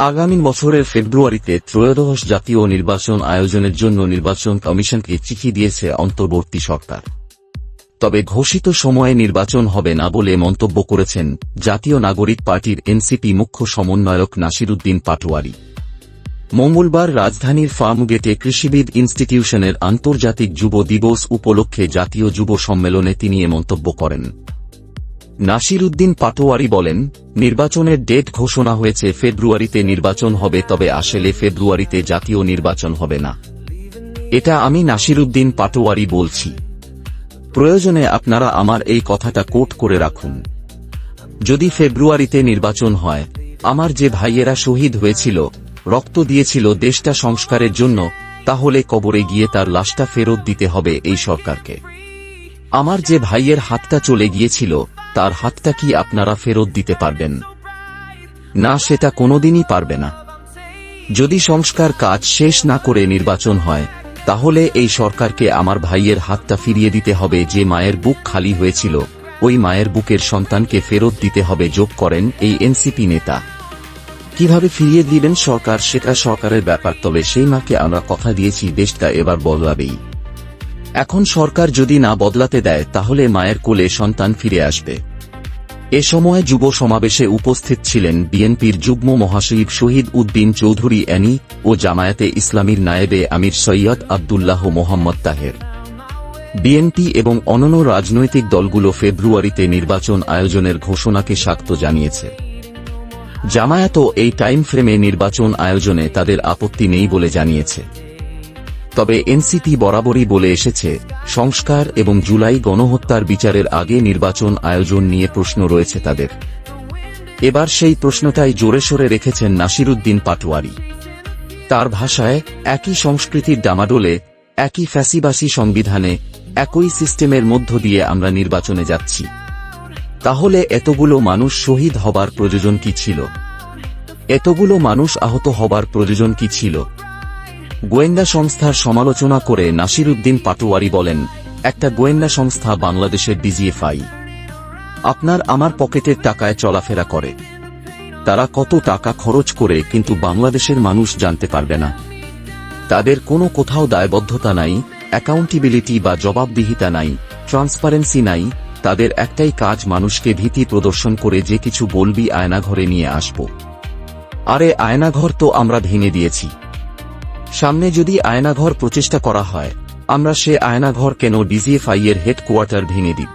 আগামী বছরের ফেব্রুয়ারিতে ত্রয়োদশ জাতীয় নির্বাচন আয়োজনের জন্য নির্বাচন কমিশনকে চিঠি দিয়েছে অন্তর্বর্তী সরকার। তবে ঘোষিত সময়ে নির্বাচন হবে না বলে মন্তব্য করেছেন জাতীয় নাগরিক পার্টির এনসিপি মুখ্য সমন্বয়ক নাসিরুদ্দিন পাটোয়ারি। মঙ্গলবার রাজধানীর ফার্মগেটে কৃষিবিদ ইনস্টিটিউশনের আন্তর্জাতিক যুব দিবস উপলক্ষে জাতীয় যুব সম্মেলনে তিনি এ মন্তব্য করেন। নাসিরুদ্দিন পাটোয়ারি বলেন, নির্বাচনের ডেট ঘোষণা হয়েছে ফেব্রুয়ারিতে নির্বাচন হবে, তবে আসলে ফেব্রুয়ারিতে জাতীয় নির্বাচন হবে না। এটা আমি নাসিরুদ্দিন পাটোয়ারি বলছি। প্রয়োজনে আপনারা আমার এই কথাটা কোট করে রাখুন। যদি ফেব্রুয়ারিতে নির্বাচন হয়, আমার যে ভাইয়েরা শহীদ হয়েছিল, রক্ত দিয়েছিল দেশটা সংস্কারের জন্য, তাহলে কবরে গিয়ে তার লাশটা ফেরত দিতে হবে এই সরকারকে। আমার যে ভাইয়ের হাতটা চলে গিয়েছিল, তার হাতটা কি আপনারা ফেরত দিতে পারবেন? না, সেটা কোনোদিনই পারবে না। যদি সংস্কার কাজ শেষ না করে নির্বাচন হয়, তাহলে এই সরকারকে আমার ভাইয়ের হাতটা ফিরিয়ে দিতে হবে যে মায়ের বুক খালি হয়েছিল, ওই মায়ের বুকের সন্তানকে ফেরত দিতে হবে যোগ করেন এই এনসিপি নেতা। কীভাবে ফিরিয়ে দিবেন সরকার, সেটা সরকারের ব্যাপার, তবে সেই মাকে আমরা কথা দিয়েছি, দেশটা এবার বদলাবেই। এখন সরকার যদি না বদলাতে দেয়, তাহলে মায়ের কোলে সন্তান ফিরে আসবে। এ সময় যুব সমাবেশে উপস্থিত ছিলেন বিএনপির যুগ্ম মহাসচিব শহীদ উদ্দিন চৌধুরী অ্যানি ও জামায়াতে ইসলামীর নায়েবে আমির সৈয়দ আবদুল্লাহ মোহাম্মদ তাহের। বিএনপি এবং অন্যান্য রাজনৈতিক দলগুলো ফেব্রুয়ারিতে নির্বাচন আয়োজনের ঘোষণাকে স্বাগত জানিয়েছে। জামায়াতও এই টাইম ফ্রেমে নির্বাচন আয়োজনে তাদের আপত্তি নেই বলে জানিয়েছে। তবে এনসিপি বরাবরই বলে এসেছে, সংস্কার এবং জুলাই গণহত্যার বিচারের আগে নির্বাচন আয়োজন নিয়ে প্রশ্ন রয়েছে তাদের। এবার সেই প্রশ্নটাই জোরে সোরে রেখেছেন নাসিরুদ্দিন পাটোয়ারি। তার ভাষায়, একই সংস্কৃতির ডামাডোলে, একই ফ্যাসিবাসী সংবিধানে, একই সিস্টেমের মধ্য দিয়ে আমরা নির্বাচনে যাচ্ছি। তাহলে এতগুলো মানুষ শহীদ হবার প্রয়োজন কি ছিল? এতগুলো মানুষ আহত হবার প্রয়োজন কি ছিল? গোয়েন্দা সংস্থার সমালোচনা করে নাসিরুদ্দিন পাটোয়ারি বলেন, একটা গোয়েন্দা সংস্থা বাংলাদেশের ডিজিএফআই। আপনার আমার পকেটের টাকায় চলাফেরা করে। তারা কত টাকা খরচ করে কিন্তু বাংলাদেশের মানুষ জানতে পারবে না। তাদের কোনো কোথাও দায়বদ্ধতা নাই অ্যাকাউন্টেবিলিটি বা জবাবদিহিতা নাই ট্রান্সপারেন্সি নাই, তাদের একটাই কাজ মানুষকে ভীতি প্রদর্শন করে যে কিছু বলবি আয়নাঘরে নিয়ে আসব। আরে আয়নাঘর তো আমরা ভেঙে দিয়েছি। সামনে যদি আয়নাঘর প্রচেষ্টা করা হয়, আমরা সে আয়নাঘর কেন ডিজিএফআই এর হেডকোয়ার্টার ভেঙে দিই?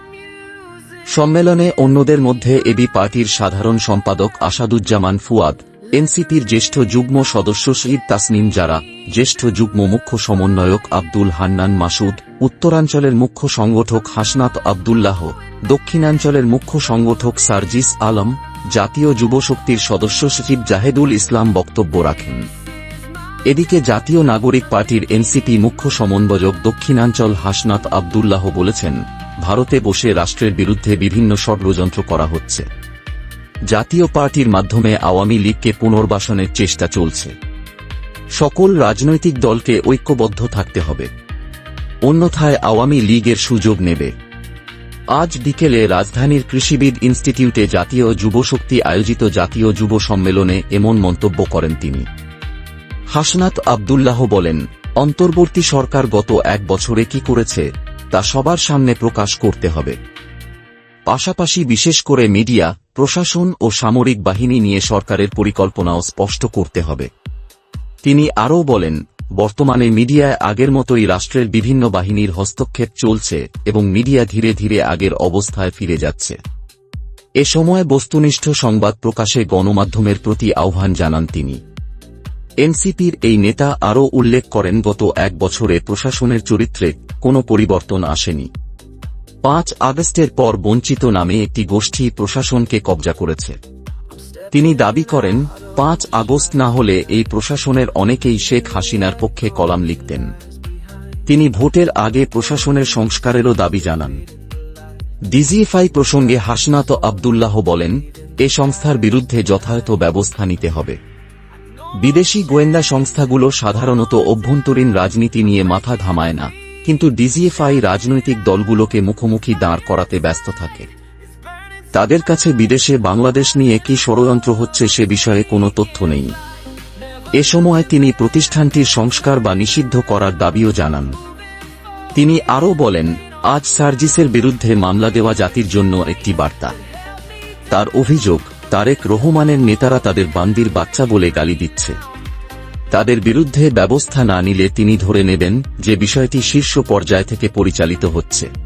সম্মেলনে অন্যদের মধ্যে এবি পার্টির সাধারণ সম্পাদক আসাদুজ্জামান ফুয়াদ, এনসিপির জ্যেষ্ঠ যুগ্ম সদস্য শহীদ তাসনিম জারা, জ্যেষ্ঠ যুগ্ম মুখ্য সমন্বয়ক আব্দুল হান্নান মাসুদ, উত্তরাঞ্চলের মুখ্য সংগঠক হাসনাত আবদুল্লাহ, দক্ষিণাঞ্চলের মুখ্য সংগঠক সার্জিস আলম, জাতীয় যুবশক্তির সদস্য সচিব জাহেদুল ইসলাম বক্তব্য রাখেন। এদিকে জাতীয় নাগরিক পার্টির এনসিপি মুখ্য সমন্বয়ক দক্ষিণাঞ্চল হাসনাত আবদুল্লাহ বলেছেন, ভারতে বসে রাষ্ট্রের বিরুদ্ধে বিভিন্ন ষড়যন্ত্র করা হচ্ছে। জাতীয় পার্টির মাধ্যমে আওয়ামী লীগকে পুনর্বাসনের চেষ্টা চলছে। সকল রাজনৈতিক দলকে ঐক্যবদ্ধ থাকতে হবে। অন্যথায় আওয়ামী লীগের সুযোগ নেবে। আজ বিকেলে রাজধানীর কৃষিবিদ ইনস্টিটিউটে জাতীয় যুবশক্তি আয়োজিত জাতীয় যুব সম্মেলনে এমন মন্তব্য করেন তিনি। হাসনাত আবদুল্লাহ বলেন, অন্তর্বর্তী সরকার গত এক বছরে কি করেছে, তা সবার সামনে প্রকাশ করতে হবে। পাশাপাশি বিশেষ করে মিডিয়া, প্রশাসন ও সামরিক বাহিনী নিয়ে সরকারের পরিকল্পনাও স্পষ্ট করতে হবে। তিনি আরও বলেন, বর্তমানে মিডিয়ায় আগের মতোই রাষ্ট্রের বিভিন্ন বাহিনীর হস্তক্ষেপ চলছে এবং মিডিয়া ধীরে ধীরে আগের অবস্থায় ফিরে যাচ্ছে। এ সময় বস্তুনিষ্ঠ সংবাদ প্রকাশে গণমাধ্যমের প্রতি আহ্বান জানান তিনি। এনসিপির এই নেতা আরও উল্লেখ করেন, গত এক বছরে প্রশাসনের চরিত্রে কোনো পরিবর্তন আসেনি। পাঁচ আগস্টের পর বঞ্চিত নামে একটি গোষ্ঠী প্রশাসনকে কবজা করেছে। তিনি দাবি করেন, পাঁচ আগস্ট না হলে এই প্রশাসনের অনেকেই শেখ হাসিনার পক্ষে কলাম লিখতেন। তিনি ভোটের আগে প্রশাসনের সংস্কারেরও দাবি জানান। ডিজিএফআই প্রসঙ্গে হাসনাত আবদুল্লাহ বলেন, এ সংস্থার বিরুদ্ধে যথাযথ ব্যবস্থা নিতে হবে। বিদেশি গোয়েন্দা সংস্থাগুলো সাধারণত অভ্যন্তরীণ রাজনীতি নিয়ে মাথা ঘামায় না, কিন্তু ডিজিএফআই রাজনৈতিক দলগুলোকে মুখোমুখি দাঁড় করাতে ব্যস্ত থাকে। তাদের কাছে বিদেশে বাংলাদেশ নিয়ে কি ষড়যন্ত্র হচ্ছে সে বিষয়ে কোনো তথ্য নেই। এ সময় তিনি প্রতিষ্ঠানটির সংস্কার বা নিষিদ্ধ করার দাবিও জানান। তিনি আরও বলেন, আজ সার্জিসের বিরুদ্ধে মামলা দেওয়া জাতির জন্য একটি বার্তা। তার অভিযোগ তারেক রহমানের নেতারা তাদের বান্দির বাচ্চা বলে গালি দিচ্ছে। তাদের বিরুদ্ধে ব্যবস্থা না নিলে তিনি ধরে নেবেন যে বিষয়টি শীর্ষ পর্যায় থেকে পরিচালিত হচ্ছে।